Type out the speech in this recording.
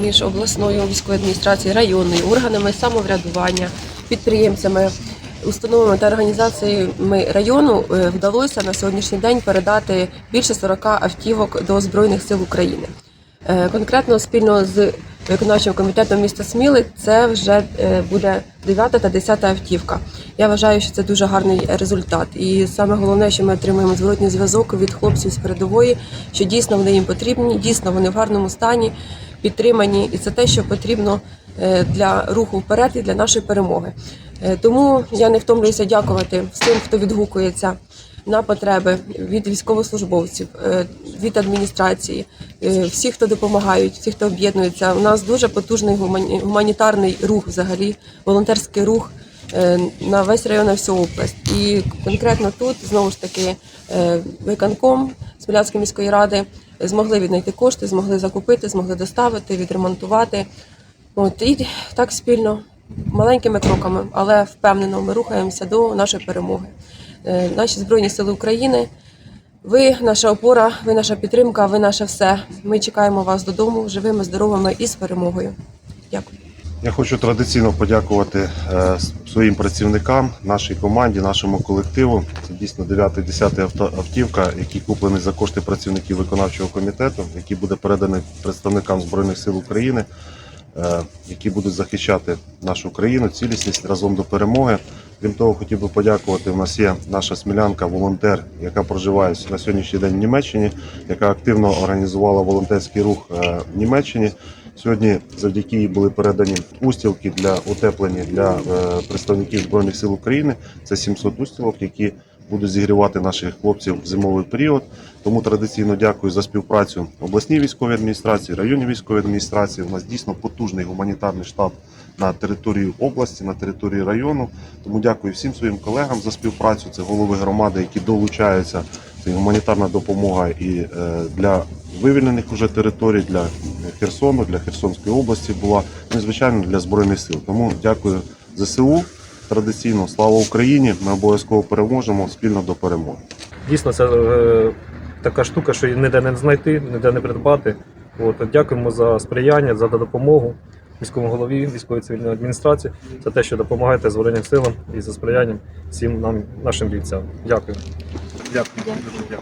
між обласною військовою адміністрацією, районною, органами самоврядування, підприємцями, установами та організаціями району е, вдалося на сьогоднішній день передати більше 40 автівок до Збройних сил України. Е, Конкретно спільно з виконавчим комітетом міста Сміли це вже е, буде 9 та 10 автівка. Я вважаю, що це дуже гарний результат. І саме головне, що ми отримуємо зворотній зв'язок від хлопців з передової, що дійсно вони їм потрібні, дійсно вони в гарному стані, підтримані, і це те, що потрібно е, для руху вперед і для нашої перемоги. Е, Тому я не втомлююся дякувати всім, хто відгукується на потреби від військовослужбовців, е, від адміністрації, всіх, хто допомагають, всіх, хто об'єднується. У нас дуже потужний гуманітарний рух, взагалі, волонтерський рух на весь район, на всю область. І конкретно тут знову ж таки виконком Смілянської міської ради змогли віднайти кошти, змогли закупити, змогли доставити, відремонтувати. От і так спільно, маленькими кроками, але впевнено, ми рухаємося до нашої перемоги. Е, Наші Збройні Сили України. Ви наша опора, ви наша підтримка, ви наше все. Ми чекаємо вас додому живими, здоровими і з перемогою. Дякую. Я хочу традиційно подякувати е, своїм працівникам, нашій команді, нашому колективу. Це дійсно 9-10 авто- автівка, які куплені за кошти працівників виконавчого комітету, які буде переданий представникам Збройних сил України, е, які будуть захищати нашу країну, цілісність разом до перемоги. Крім того, хотів би подякувати. У нас є наша смілянка, волонтер, яка проживає на сьогоднішній день в Німеччині, яка активно організувала волонтерський рух е, в Німеччині. Сьогодні завдяки їй були передані устілки для утеплення для е, представників збройних сил України. Це 700 устілок, які будуть зігрівати наших хлопців в зимовий період. Тому традиційно дякую за співпрацю обласній військовій адміністрації, районній військовій адміністрації. У нас дійсно потужний гуманітарний штаб на території області, на території району. Тому дякую всім своїм колегам за співпрацю. Це голови громади, які долучаються. Це гуманітарна допомога і е, для вивільнених уже територій, для Херсону, для Херсонської області була, ну і звичайно для збройних сил. Тому дякую ЗСУ. Традиційно слава Україні! Ми обов'язково переможемо спільно до перемоги. Дійсно, це е, така штука, що ніде не знайти, ніде не придбати. От, дякуємо за сприяння, за допомогу міському голові, військової цивільної адміністрації, за те, що допомагаєте Збройним силам і за сприянням всім нам, нашим бійцям. Дякую. Дякую. Дякую.